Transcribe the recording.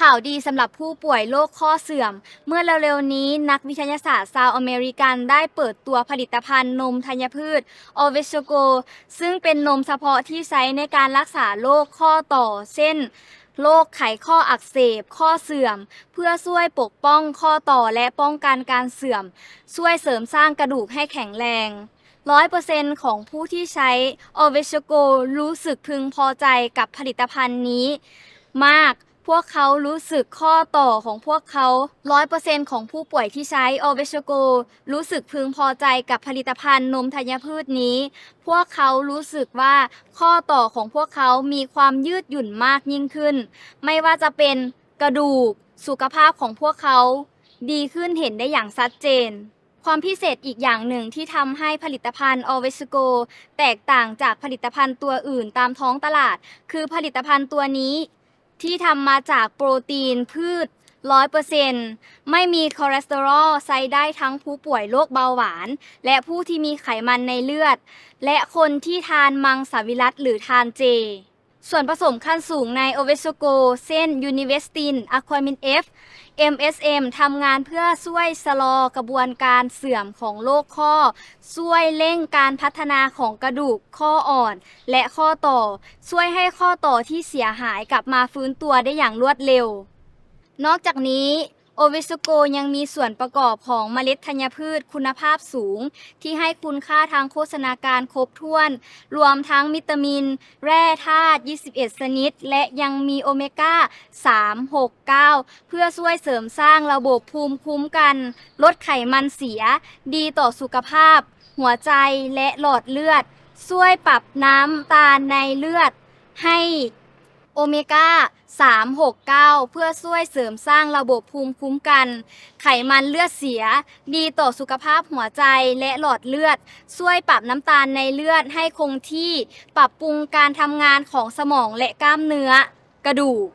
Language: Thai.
ข่าวดีสำหรับผู้ป่วยโรคข้อเสื่อม เมื่อเร็วๆนี้นักวิทยาศาสตร์ชาวอเมริกันได้เปิดตัวผลิตภัณฑ์นมธัญพืช o v e s o g o ซึ่งเป็นนมเฉพาะที่ใช้ในการรักษาโรคข้อต่อ เช่นโรคไขข้ออักเสบ ข้อเสื่อม เพื่อช่วยปกป้องข้อต่อและป้องกันการเสื่อม ช่วยเสริมสร้างกระดูกให้แข็งแรงร้อยเปอร์เซ็นต์ของผู้ที่ใช้ o v e s o g o รู้สึกพึงพอใจกับผลิตภัณฑ์นี้ มาก พวกเขารู้สึกข้อต่อของพวกเขาร้อยเปอร์เซ็นต์ของผู้ป่วยที่ใช้ o v e s o g o รู้สึกพึงพอใจกับผลิตภัณฑ์นมธัญพืชนี้ พวกเขารู้สึกว่าข้อต่อของพวกเขามีความยืดหยุ่นมากยิ่งขึ้น ไม่ว่าจะเป็นกระดูก สุขภาพของพวกเขา ดีขึ้นเห็นได้อย่างชัดเจนความพิเศษอีกอย่างหนึ่งที่ทำให้ผลิตภัณฑ์ o v e s g o แตกต่างจากผลิตภัณฑ์ตัวอื่นตามท้องตลาด คือผลิตภัณฑ์ตัวนี้ ที่ทำมาจากโปรตีนพืช 100%ไม่มีคอเลสเตอรอลใช้ได้ทั้งผู้ป่วยโรคเบาหวาน และผู้ที่มีไขมันในเลือด และคนที่ทานมังสวิรัตหรือทานเจ ส่วนผสมขั้นสูงในโอเวสโกเช่นยูนิเวสตินอะความิน F MSM ทำงานเพื่อช่วยชะลอกระบวนการเสื่อมของโรคข้อ ช่วยเร่งการพัฒนาของกระดูกข้ออ่อน และข้อต่อ ช่วยให้ข้อต่อที่เสียหายกลับมาฟื้นตัวได้อย่างรวดเร็ว นอกจากนี้ โอเวสโกยังมีส่วนประกอบของเมล็ดธัญพืชคุณภาพสูง ที่ให้คุณค่าทางโฆษณาการครบถ้วน รวมทั้งวิตามิน แร่ธาตุ 21 ชนิด และยังมีโอเมก้า 3 6 9 เพื่อช่วยเสริมสร้างระบบภูมิคุ้มกัน ลดไขมันเสีย ดีต่อสุขภาพ หัวใจและหลอดเลือด ช่วยปรับน้ำตาลในเลือด ให้ เมก้า 3 6 9 เพื่อช่วยเสริมสร้างระบบภูมิคุ้มกัน ไขมันเลือดเสีย ดีต่อสุขภาพหัวใจและหลอดเลือด ช่วยปรับน้ำตาลในเลือดให้คงที่ ปรับปรุงการทำงานของสมองและกล้ามเนื้อ กระดูก